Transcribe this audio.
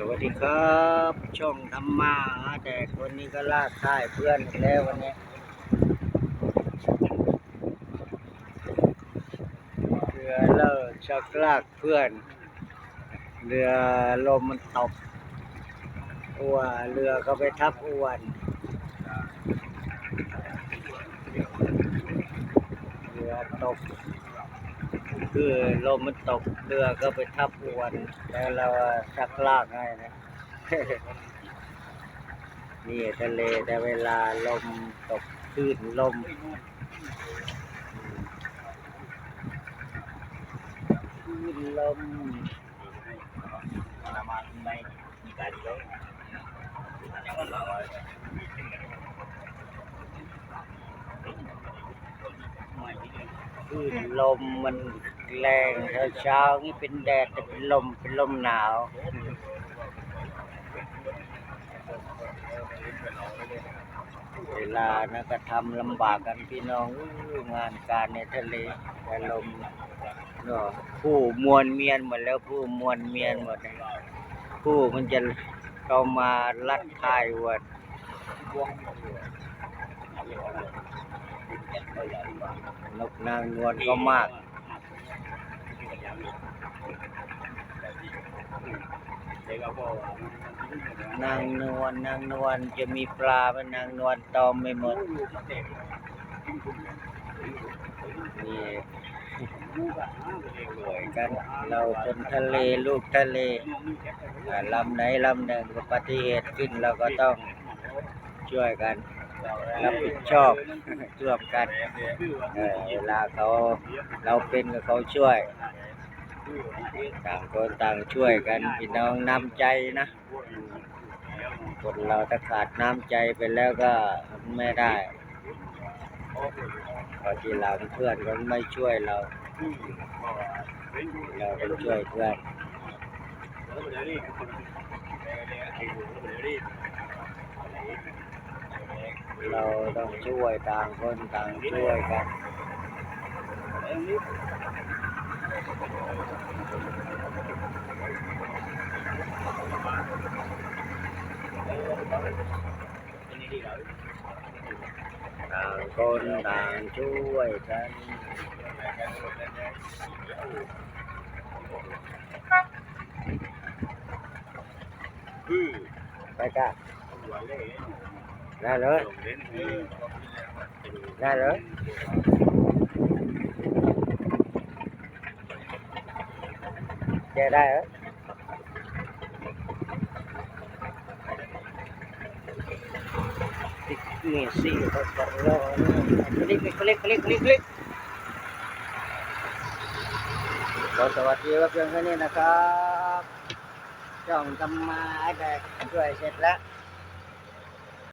สวัสดีครับ ช่องธรรมาหาแต่คนนี้ก็ลากค่ายเพื่อนแล้ววันนี้เรือเลิกชักลากเพื่อน เรือลมมันตกอ้วเรือก็ไปทับอวนเรือตก คือลมมันตกเรือก็ไปทับอวนแล้วเราชักลากให้นะนี่ทะเลแต่เวลาลมตกคลื่นลมคลื่นลมคลื่ นลมมันแรงเช้าๆนี่เป็นแดดแต่เป็นลมเป็นลมหนาว เวลานะก็ทำลำบากกันพี่น้องงานการในทะเลแต่ลมเนาะผู้มวลเมียนหมดแล้วผู้มวลเมียนหมดผู้มันจะเข้ามาลัดท้ายวัด นกนางนวลก็มากนางนวลนางนวลจะมีปลาเป็นนางนวลตอมไม่หมดนี่สวยกันเราคนทะเลลูกทะเลลำไหนลำหนึ่งอุบัติเหตุขึ้นเราก็ต้องช่วยกัน รับผิดชอบร่วมกันเออเวลาเขาเราเป็นกับเขาช่วย ต่างคนต่างช่วยกันพี่น้องน้ำใจนะคนเราถ้าขาดน้ำใจไปแล้วก็ไม่ได้พอทีหลังเพื่อนก็ไม่ช่วยเรา เราต้องช่วยเพื่อน เรา ต้องช่วยต่างคนต่างช่วยกันต่างคนต่างช่วยกันไปกัน ได้เลยได้เลยแกได้เหรอนี่สิเขา